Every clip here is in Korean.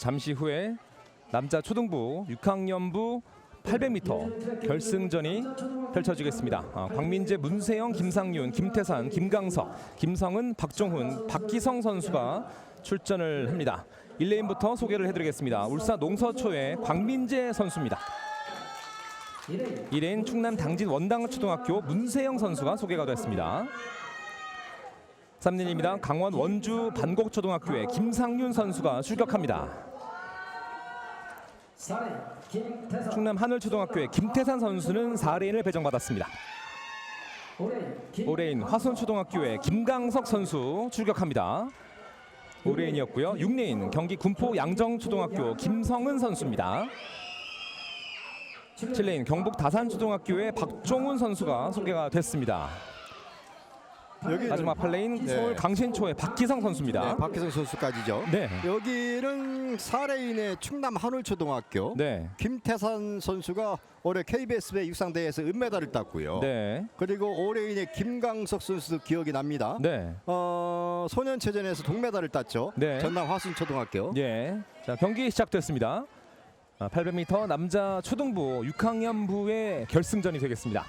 잠시 후에 남자 초등부 6학년부 800m 결승전이 펼쳐지겠습니다. 아, 광민재, 문세영, 김상윤, 김태산, 김강석, 김성은, 박종훈, 박기성 선수가 출전을 합니다. 1레인부터 소개를 해드리겠습니다. 울산 농서초의 광민재 선수입니다. 1레인 충남 당진 원당초등학교 문세영 선수가 소개가 됐습니다. 3레인입니다. 강원 원주 반곡초등학교의 김상윤 선수가 출격합니다. 충남 하늘초등학교의 김태산 선수는 4레인을 배정받았습니다. 5레인 화순초등학교의 김강석 선수 출격합니다. 5레인이었고요. 6레인 경기 군포 양정초등학교 김성은 선수입니다. 7레인 경북 다산초등학교의 박종훈 선수가 소개가 됐습니다. 여기 마지막 8레인 네. 서울 강신초의 박기성 선수입니다. 네, 박기성 선수까지죠. 네. 여기는 4레인의 충남 한울초등학교 네. 김태산 선수가 올해 KBS배 육상대회에서 은메달을 땄고요. 네. 그리고 5레인의 김강석 선수도 기억이 납니다. 네. 어, 소년체전에서 동메달을 땄죠. 네. 전남 화순초등학교. 예. 자, 경기 시작됐습니다. 아, 800m 남자 초등부 6학년부의 결승전이 되겠습니다.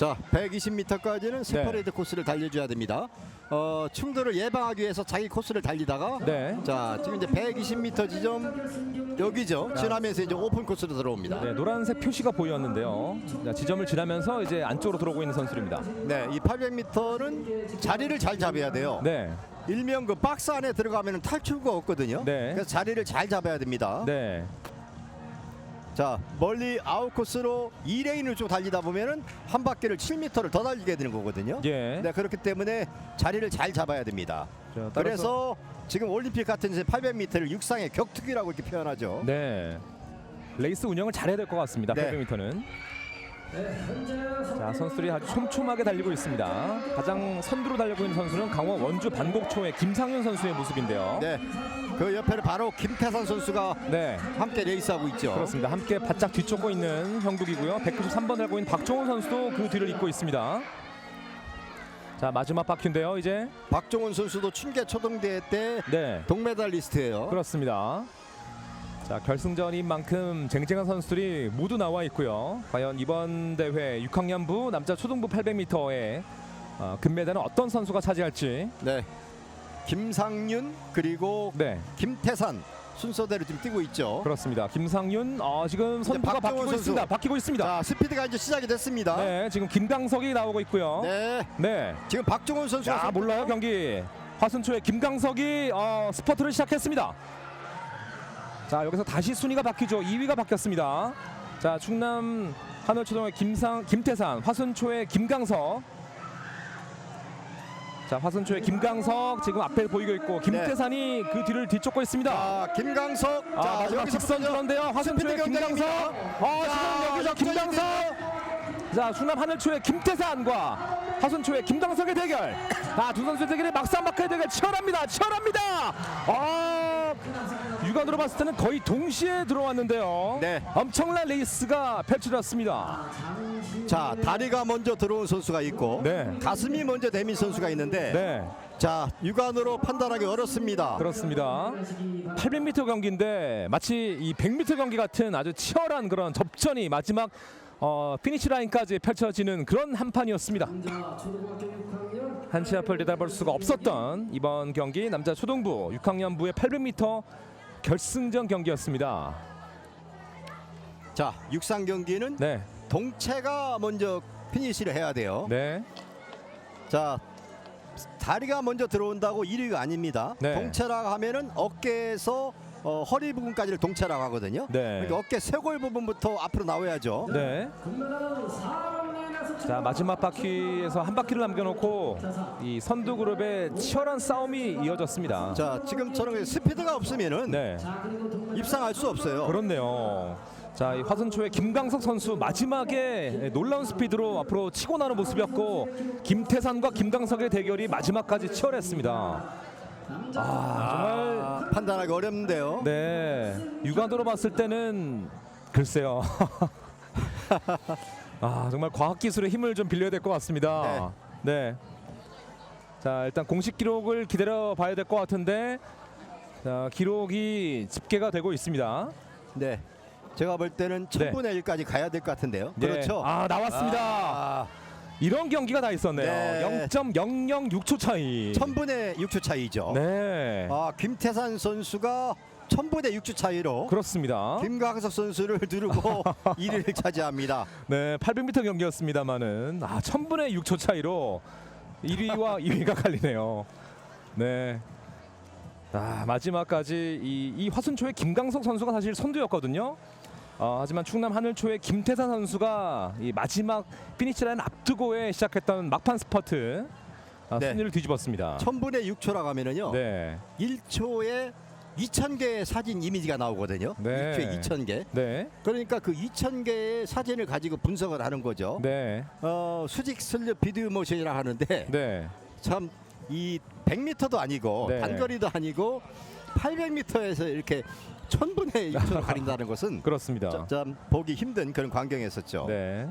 자, 120m까지는 네. 스퍼레이드 코스를 달려줘야 됩니다. 어, 충돌을 예방하기 위해서 자기 코스를 달리다가 네. 자, 지금 이제 120m 지점 여기죠. 지나면서 이제 오픈 코스로 들어옵니다. 네, 노란색 표시가 보였는데요. 자, 지점을 지나면서 이제 안쪽으로 들어오고 있는 선수입니다. 네, 이 800m는 자리를 잘 잡아야 돼요. 네. 일명 그 박스 안에 들어가면 탈출구가 없거든요. 네. 그래서 자리를 잘 잡아야 됩니다. 네. 자, 멀리 아웃 코스로 2레인을 쭉 달리다 보면은 한 바퀴를 7m를 더 달리게 되는 거거든요. 예. 네, 그렇기 때문에 자리를 잘 잡아야 됩니다. 자, 따라서- 그래서 지금 올림픽 같은 이제 800m를 육상의 격투기라고 이렇게 표현하죠. 네. 레이스 운영을 잘해야 될 것 같습니다. 네. 800m는. 자, 선수들이 아주 촘촘하게 달리고 있습니다. 가장 선두로 달리고 있는 선수는 강원 원주 반곡초의 김상윤 선수의 모습인데요. 네, 그 옆에는 바로 김태산 선수가 네. 함께 레이스하고 있죠. 그렇습니다. 함께 바짝 뒤쫓고 있는 형국이고요. 193번 달고 있는 박종훈 선수도 그 뒤를 잇고 있습니다. 자 마지막 바퀴인데요. 이제 박종훈 선수도 춘계 초등대회 때 네 동메달리스트예요. 그렇습니다. 자 결승전인 만큼 쟁쟁한 선수들이 모두 나와 있고요. 과연 이번 대회 6학년부 남자 초등부 800m에 어, 금메달은 어떤 선수가 차지할지. 네. 김상윤 그리고 네 김태산 순서대로 지금 뛰고 있죠. 그렇습니다. 김상윤 어, 지금 박종훈 바뀌고 선수. 있습니다. 바뀌고 있습니다. 자, 스피드가 이제 시작이 됐습니다. 네 지금 김강석이 나오고 있고요. 네. 네. 지금 박종훈 선수가 자 선두죠? 몰라요 경기 화순초의 김강석이 어, 스퍼트를 시작했습니다. 자 여기서 다시 순위가 바뀌죠. 2위가 바뀌었습니다. 자 충남 한울초등의 김상 김태산 화순초의 김강석. 자 화순초의 김강석 지금 앞에 보이고 있고 김태산이 그 뒤를 뒤쫓고 있습니다. 자, 김강석. 아 자, 마지막 직선. 들어인데요 화순초의 김강석. 어 자, 지금 여기서 김강석. 자 충남 하늘초의 김태산과 화순초의 김강석의 대결. 아두 선수의 대결이 막상 막하의 대결 치열합니다. 치열합니다. 아 육안으로 봤을 때는 거의 동시에 들어왔는데요. 네. 엄청난 레이스가 펼쳐졌습니다. 자, 다리가 먼저 들어온 선수가 있고 네. 가슴이 먼저 대민 선수가 있는데 네 자, 육안으로 판단하기 어렵습니다. 그렇습니다. 800m 경기인데 마치 이 100m 경기 같은 아주 치열한 그런 접전이 마지막 어, 피니시 라인까지 펼쳐지는 그런 한 판이었습니다. 한치 앞을 내다볼 수가 없었던 이번 경기 남자 초등부 6학년부의 800m 결승전 경기였습니다. 자, 육상 경기는 네, 동체가 먼저 피니시를 해야 돼요. 네, 자, 다리가 먼저 들어온다고 1위가 아닙니다. 네. 동체라고 하면은 어깨에서 어, 허리 부분까지를 동체라고 하거든요. 네. 그러니까 어깨 쇄골 부분부터 앞으로 나와야죠. 네. 자 마지막 바퀴에서 한 바퀴를 남겨놓고 이 선두 그룹의 치열한 싸움이 이어졌습니다. 자, 지금처럼 스피드가 없으면은 네. 입상할 수 없어요. 그렇네요. 자, 이 화순초의 김강석 선수 마지막에 놀라운 스피드로 앞으로 치고 나는 모습이었고 김태산과 김강석의 대결이 마지막까지 치열했습니다. 아, 정말 아, 판단하기 어렵는데요. 네 육안으로 봤을 때는 글쎄요. 아 정말 과학 기술의 힘을 좀 빌려야 될 것 같습니다. 네. 자 일단 공식 기록을 기다려 봐야 될 것 같은데 자, 기록이 집계가 되고 있습니다. 네. 제가 볼 때는 천분의 1까지 가야 될 것 같은데요. 네. 그렇죠. 아, 나왔습니다. 아, 이런 경기가 다 있었네요. 네. 0.006초 차이. 천분의 6초 차이죠. 네. 아, 김태산 선수가 천분의 6초 차이로 그렇습니다. 김광석 선수를 누르고 1위를 차지합니다. 네, 800m 경기였습니다만은 아, 1000분의 6초 차이로 1위와 2위가 갈리네요. 네. 아, 마지막까지 이, 이 화순초의 김강석 선수가 사실 선두였거든요. 아, 하지만 충남 하늘초의 김태산 선수가 이 마지막 피니시 라인 앞두고에 시작했던 막판 스퍼트 아, 네. 승리를 뒤집었습니다. 천분의 6초라고 하면은요. 네, 1초에 2,000개의 사진 이미지가 나오거든요. 네. 1초에 2,000개. 네, 그러니까 그 2,000개의 사진을 가지고 분석을 하는 거죠. 네, 어, 수직 슬립 비디오 모션이라고 하는데 네, 참이 100m도 아니고 네. 단거리도 아니고 800m에서 이렇게 천분의 1초로 가린다는 것은 그렇습니다. 참 보기 힘든 그런 광경이었었죠. 네.